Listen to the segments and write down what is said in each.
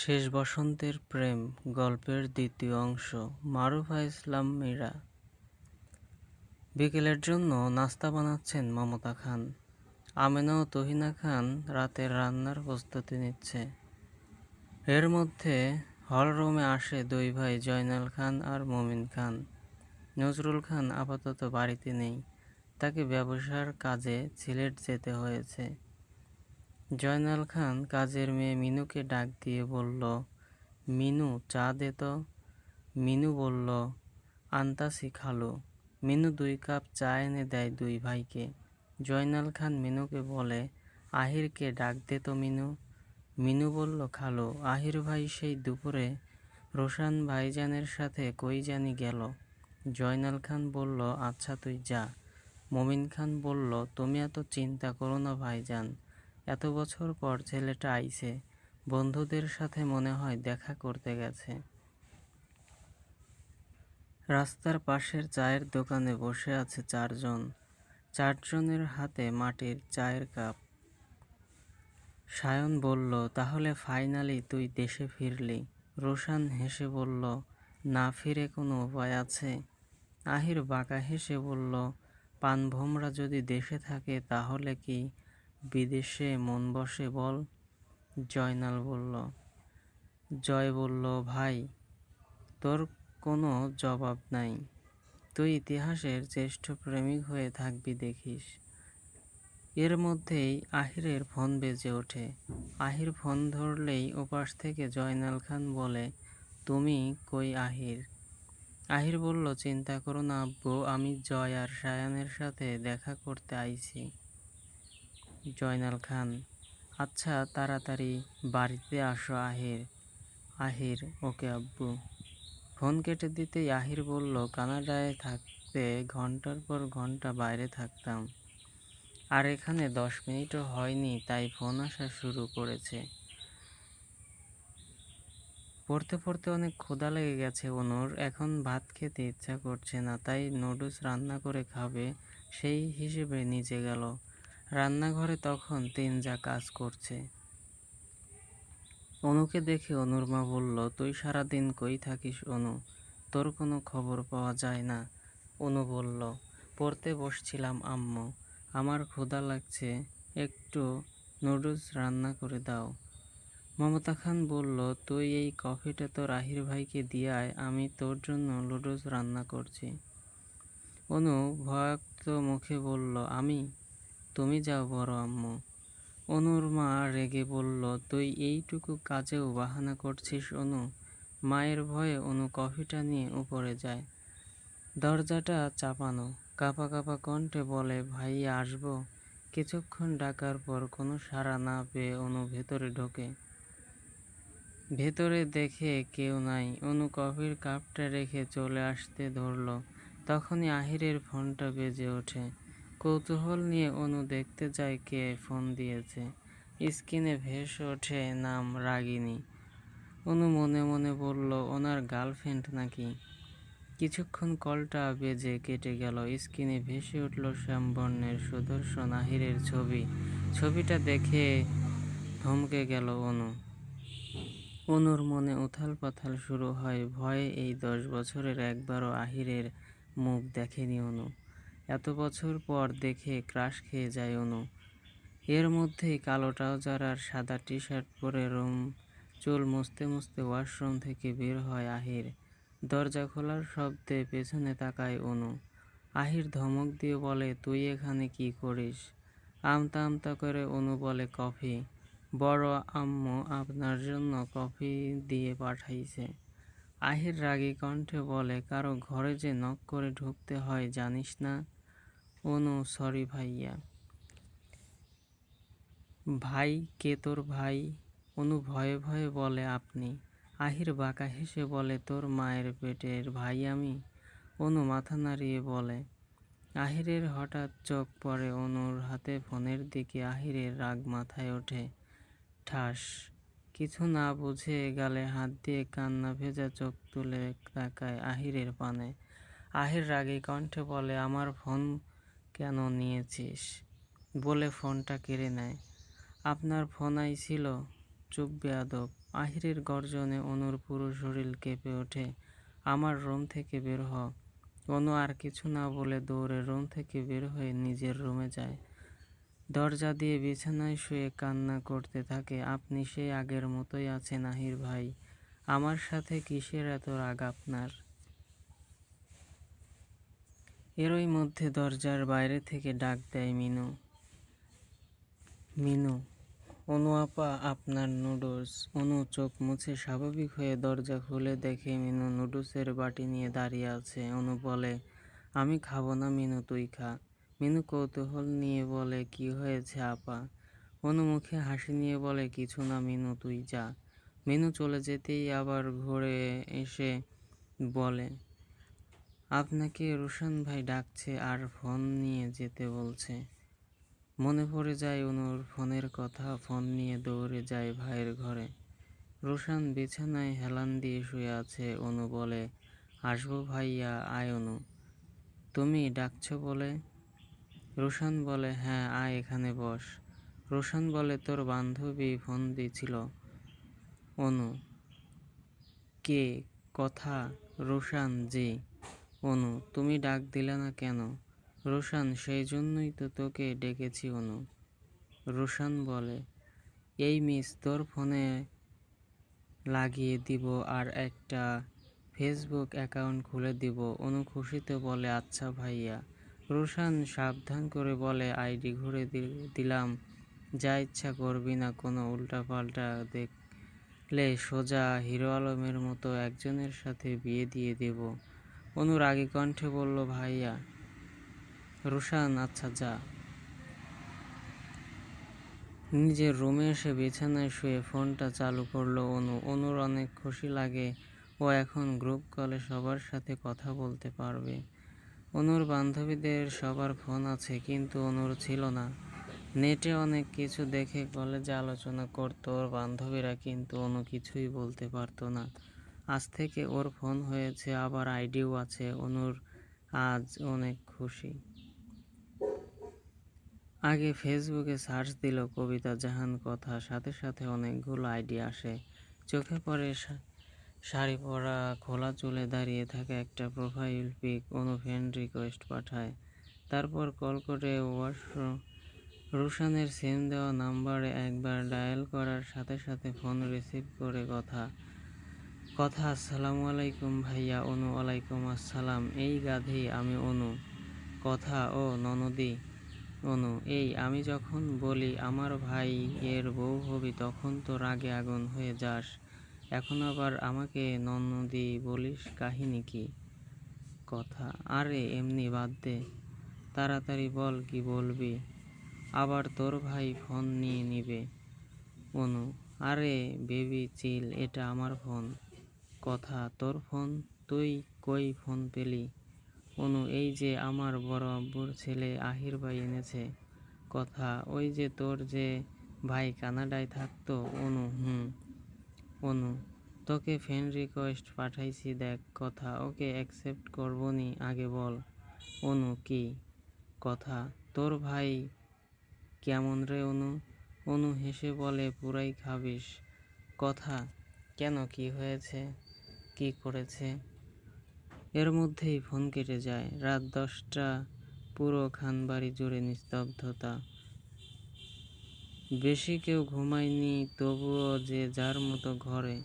শেষ বসন্তের প্রেম গল্পের দ্বিতীয় অংশ, মারুফা ইসলাম মীরা। বিকেলের জন্য নাস্তা বানাচ্ছেন মমতা খান। আমেনা ও তহিনা খান রাতের রান্নার প্রস্তুতি নিচ্ছে। এর মধ্যে হলরুমে আসে দুই ভাই জয়নাল খান আর মমিন খান। নজরুল খান আপাতত বাড়িতে নেই। তাকে ব্যবসার কাজে সিলেট যেতে হয়েছে। জয়নাল খান কাজের মেয়ে মিনুকে ডাক দিয়ে বলল, মিনু, চা দে তো। মিনু বলল, আনতাসি খালু। মিনু দুই কাপ চা এনে দেয় দুই ভাইকে। জয়নাল খান মিনুকে বলে, আহিরকে ডাক দে তো মিনু। মিনু বলল, খালু। আহির ভাই সেই দুপুরে রোশান ভাইজানের সাথে কই জানি গেল। জয়নাল খান বলল আচ্ছা তুই যা। মমিন খান বলল, তুমি এত চিন্তা করো না ভাইজান। এত বছর পর ছেলেটা আইছে, বন্ধুদের সাথে মনে হয় দেখা করতে গেছে। রাস্তার পাশের চায়ের দোকানে বসে আছে চারজন। চারজনের হাতে মাটির চায়ের কাপ। সায়ন বলল, তাহলে ফাইনালি তুই দেশে ফিরলি। রোশান হেসে বলল, না ফিরে কোনো উপায় আছে? আহির বাঁকা হেসে বলল, পানভোমরা যদি দেশে থাকে তাহলে কি বিদেশে মন বসে বল। জয়নাল বলল, জয় বলল, ভাই, তোর কোনো জবাব নাই। তুই ইতিহাসের জ্যেষ্ঠ প্রেমিক হয়ে থাকবি, দেখিস। এর মধ্যেই আহিরের ফোন বেজে ওঠে। আহির ফোন ধরলেই ওপাশ থেকে জয়নাল খান বলে, তুমি কই আহির? আহির বলল, চিন্তা করো না আব্বু, আমি জয় আর সায়ানের সাথে দেখা করতে আইছি। জয়নাল খান। আচ্ছা তাড়াতাড়ি বাড়িতে আসো আহির। আহির, ওকে আব্বু। ফোন কেটে দিতেই আহির বলল, কানাডায় থাকতে ঘণ্টার পর ঘণ্টা বাইরে থাকতাম। আর এখানে দশ মিনিটও হয়নি, তাই ফোন আসা শুরু করেছে। পড়তে পড়তে অনেক ক্ষুধা লেগে গেছে অনুর। এখন ভাত খেতে ইচ্ছা করছে না, তাই নুডলস রান্না করে খাবে, সেই হিসেবে নিচে গেল। রান্নাঘরে তখন তিন যা কাজ করছে। অনুকে দেখে অনুর মা বলল, তুই সারাদিন কই থাকিস, অনু? তোর কোনো খবর পাওয়া যায় না। অনু বলল, পড়তে বসছিলাম, আম্মু। আমার ক্ষুধা লাগছে, একটু নুডলস রান্না করে দাও। মমতা খান বলল, তুই এই কফিটা তোর আহির ভাইকে দিয়ায় আমি তোর জন্য নুডলস রান্না করছি। অনু ভয়াক্ত মুখে বলল, আমি তুমি যাও বড় আম্মু। অনুর মা রেগে বলল, তুই এইটুকু কাজেও বাহানা করছিস, অনু? মায়ের ভয়ে অনু কফিটা নিয়ে উপরে যায়। দরজাটা চাপানো। কাপা কাপা কণ্ঠে বলে ভাইয়া আসব? কিছুক্ষণ ডাকার পর কোনো সাড়া না পেয়ে অনু ভেতরে ঢোকে। ভেতরে দেখে কেউ নাই। অনু কফির কাপটা রেখে চলে আসতে ধরল। তখনই আহিরের ফোনটা বেজে ওঠে। কৌতূহল নিয়ে অনু দেখতে যায় কে ফোন দিয়েছে। স্ক্রিনে ভেসে ওঠে নাম রাগিনী। অনু মনে মনে বলল, ওনার গার্লফ্রেন্ড নাকি? কিছুক্ষণ কলটা বেজে কেটে গেল। স্ক্রিনে ভেসে উঠল শ্যামবর্ণের সুদর্শন আহিরের ছবি। ছবিটা দেখে থমকে গেল অনু। অনুর মনে উথাল পাথাল শুরু হয়। ভয়ে এই দশ বছরের একবারও আহিরের মুখ দেখেনি অনু। এত বছর পর দেখে ক্রাশ খেয়ে যায় অনু। এর মধ্যেই কালো ট্রাউজার আর সাদা টি শার্ট পরে রুম, চুল মুছতে মুছতে ওয়াশরুম থেকে বের হয় আহির। দরজা খোলার শব্দে পেছনে তাকায় অনু। আহির ধমক দিয়ে বলে, তুই এখানে কি করিস? আমতা আমতা করে অনু বলে, কফি। বড় আম্মু আপনার জন্য কফি দিয়ে পাঠাইছে। আহির রাগী কণ্ঠে বলে, কারও ঘরে যে নক করে ঢুকতে হয়, জানিস না? অনু সরি ভাইয়া। ভাই, কে তোর ভাই? অনু ভয়ে ভয়ে বলে আপনি। আহির বাঁকা হেসে বলে, তোর মায়ের পেটের ভাই আমি? অনু মাথা নাড়িয়ে বলে, আহিরের হঠাৎ চোখ পড়ে অনুর হাতে ফোনের দিকে আহিরের রাগ মাথায় ওঠে। ঠাস, কিছু না বুঝে গালে হাত দিয়ে কান্না ভেজা চোখ তুলে তাকায় আহিরের পানে। আহির রাগে কণ্ঠে বলে, আমার ফোন কেন নিয়েছিস? বলে ফোনটা কেড়ে নেয়। আপনার ফোন আইছিল চুপ বেয়াদব। আহিরের গর্জনে অনুর পুরো শরীর কেঁপে ওঠে। আমার রুম থেকে বের হ। অনু আর কিছু না বলে দৌড়ে রুম থেকে বের হয়ে নিজের রুমে যায়। দরজা দিয়ে বিছানায় শুয়ে কান্না করতে থাকে। আপনি সেই আগের মতোই আছেন আহির ভাই। আমার সাথে কিসের এত রাগ আপনার? এরই মধ্যে দরজার বাইরে থেকে ডাক দেয় মিনু। মিনু, অনু আপা, আপনার নুডলস। অনু চোখ মুছে স্বাভাবিক হয়ে দরজা খুলে দেখে মিনু নুডলসের বাটি নিয়ে দাঁড়িয়ে আছে। অনু বলে, আমি খাব না মিনু, তুই খা। মিনু কৌতূহল নিয়ে বলে, কি হয়েছে আপা? অনু মুখে হাসি নিয়ে বলে, কিছু না মিনু, তুই যা। মিনু চলে যেতেই আবার ঘুরে এসে বলে আপনাকে রোশন ভাই ডাকছে আর ফোন নিয়ে যেতে বলছে। মনে পড়ে যায় অনুর ফোনের কথা, ফোন নিয়ে দৌড়ে যায় ভাইয়ের ঘরে। রোশান বিছানায় হেলান দিয়ে শুয়ে আছে, অনু বলে, আসব ভাইয়া, আয় অনু। তুমি ডাকছো বলে? রোশান বলে হ্যাঁ আয়, এখানে বস। রোশান বলে, তোর বান্ধবী ফোন দিছিল। অনু, কে? কথা? রোশান, জি। অনু, তুমি ডাক দিলে না কেন? রোশান, সেই জন্যই তো তোকে ডেকেছি অনু। রোশান বলে, এই মিস, তোর ফোনে লাগিয়ে দিব আর একটা ফেসবুক অ্যাকাউন্ট খুলে দিব, অনু খুশিতে বলে আচ্ছা ভাইয়া। রোশান সাবধান করে বলে, আইডি ঘুরে দিলাম, যা ইচ্ছা করবি না কোনো উল্টাপাল্টা দেখলে সোজা হিরো আলমের মতো একজনের সাথে বিয়ে দিয়ে দেব। অনু রাগী কণ্ঠে বলল, ভাইয়া, রোশান আচ্ছা যা। নিজের রুমে এসে বিছানায় শুয়ে ফোনটা চালু করল অনু। অনুর অনেক খুশি লাগে, ও এখন গ্রুপ কলে সবার সাথে কথা বলতে পারবে। অনুর বান্ধবীদের সবার ফোন আছে, কিন্তু অনুর ছিল না। নেটে অনেক কিছু দেখে কলেজে আলোচনা করতো ওর বান্ধবীরা, কিন্তু অনু কিছুই বলতে পারতো না। আজ থেকে ওর ফোন হয়েছে, আবার আইডিও আছে, অনুর আজ অনেক খুশি। আগে ফেসবুকে সার্চ দিল কবিতা জাহান কথা, সাথে সাথে অনেকগুলো আইডি আসে। চোখে পড়ে শাড়ি পরা, খোলা চুলে দাঁড়িয়ে থাকা একটা profile pic Anu friend request পাঠায়। তারপর কল করে ওয়াশ রুশানের সিম দেওয়া নাম্বারে একবার ডায়াল করার সাথে সাথে ফোন রিসিভ করে কথা। কথা, আসসালামু আলাইকুম ভাইয়া, অনু আলাইকুম আসসালাম, এই গাধি আমি অনু, কথা, ও ননদি অনু, এই আমি যখন বলি, আমার ভাই এর বউ হবি, তখন তো রাগে আগুন হয়ে যাস, এখন আবার আমাকে ননদি বলিস কাহিনী কি? কথা, আরে, এমনি বাদ দে, তাড়াতাড়ি বল কি বলবি, আবার তোর ভাই ফোন নিয়ে নিবে। অনু, আরে, বেবি, চিল, এটা আমার ফোন। কথা, তোর ফোন, তুই কই ফোন পেলি? অনু, এই যে আমার বড় আব্বুর ছেলে আহির ভাই এনেছে। কথা, ওই যে তোর যে ভাই কানাডায় থাকতো? অনু, হুম। অনু, তোকে ফ্রেন্ড রিকোয়েস্ট পাঠাইছি, দেখ। কথা, ওকে অ্যাকসেপ্ট করবনি আগে বল। অনু, কি? কথা, তোর ভাই কেমন রে অনু? অনু হেসে বলে, পুরাই খাবিস। কথা, কেন, কি হয়েছে? কি করেছে? এর মধ্যেই ফোন কেটে যায়। রাত দশটা, পুরো খানবাড়ি জুড়ে নিস্তব্ধতা। বেশি কেউ ঘুমায়নি, তবুও যে যার মতো ঘরে।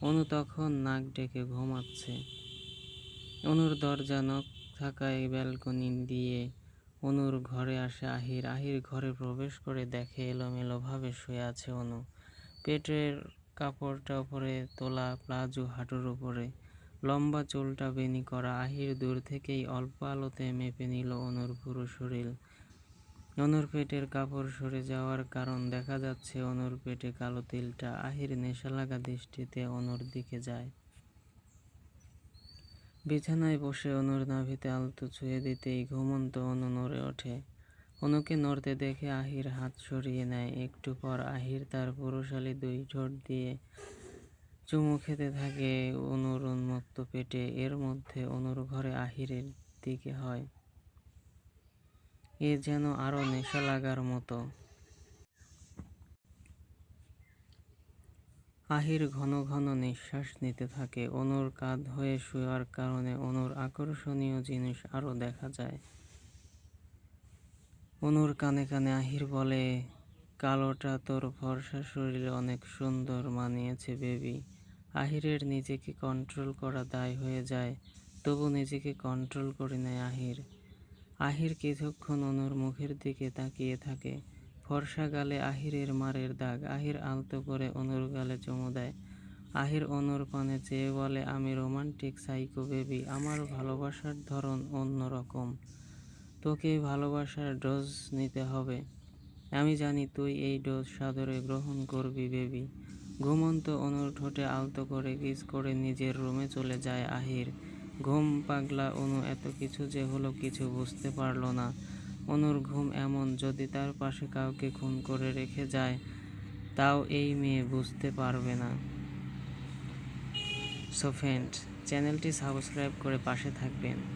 অনু তখন নাক ডেকে ঘুমাচ্ছে। অনুর দরজা নখ থাকায় ব্যালকনি দিয়ে অনুর ঘরে আসে আহির। আহির ঘরে প্রবেশ করে দেখে এলোমেলোভাবে শুয়ে আছে অনু। পেটের কাপড়টা উপরে তোলা, প্লাজো হাঁটুর উপরে। লম্বা চুলটা বেনি করা, আহির দূর থেকেই অল্প আলোতে মেপে নিল অনুর পুরো শরীর। অনুর পেটের কাপড় সরে যাওয়ার কারণ দেখা যাচ্ছে অনুর পেটে কালো তিলটা, আহির নেশা লাগা দৃষ্টিতে অনুর দিকে যায়। বিছানায় বসে অনুর নাভিতে আলতো ছুঁয়ে দিতেই ঘুমন্ত অনু নড়ে ওঠে। অনুকে নড়তে দেখে আহির হাত সরিয়ে নেয়। একটু পর আহির তার পুরুষালী দুই ঠোঁট দিয়ে চুমু খেতে থাকে। অনুর উন্মুক্ত পেটে, এর মধ্যে অনুর ঘরে আহিরের দিকে হয়। এ যেন আরও নেশা লাগার মতো। আহির ঘন ঘন নিঃশ্বাস নিতে থাকে। অনুর কাঁধ হয়ে শোয়ার কারণে অনুর আকর্ষণীয় জিনিস আরও দেখা যায়। অনুর কানে কানে আহির বলে, কালোটা তোর ভরসা শরীরে অনেক সুন্দর মানিয়েছে বেবি। আহিরের নিজেকে কন্ট্রোল করা দায় হয়ে যায়, তবু নিজেকে কন্ট্রোল করে নেয় আহির। আহির কিছুক্ষণ অনুর মুখের দিকে তাকিয়ে থাকে। ফর্সা গালে আহিরের মারের দাগ। আহির আলতো করে অনুর গালে চুমু দেয়। আহির অনুর পানে চেয়ে বলে, আমি রোমান্টিক সাইকো বেবি। আমার ভালোবাসার ধরন অন্য রকম তোকে ভালোবাসার ডোজ নিতে হবে। আমি জানি তুই এই ডোজ সাদরে গ্রহণ করবি, বেবি। ঘুমন্ত অনুর ঠোঁটে আলতো করে কিস করে নিজের রুমে চলে যায় আহির। ঘুম পাগলা অনু এত কিছু যে হলো কিছু বুঝতে পারল না। অনুর ঘুম এমন যদি তার পাশে কাউকে খুন করে রেখে যায়, তাও এই মেয়ে বুঝতে পারবে না। সো ফ্রেন্ড চ্যানেলটি সাবস্ক্রাইব করে পাশে থাকবেন।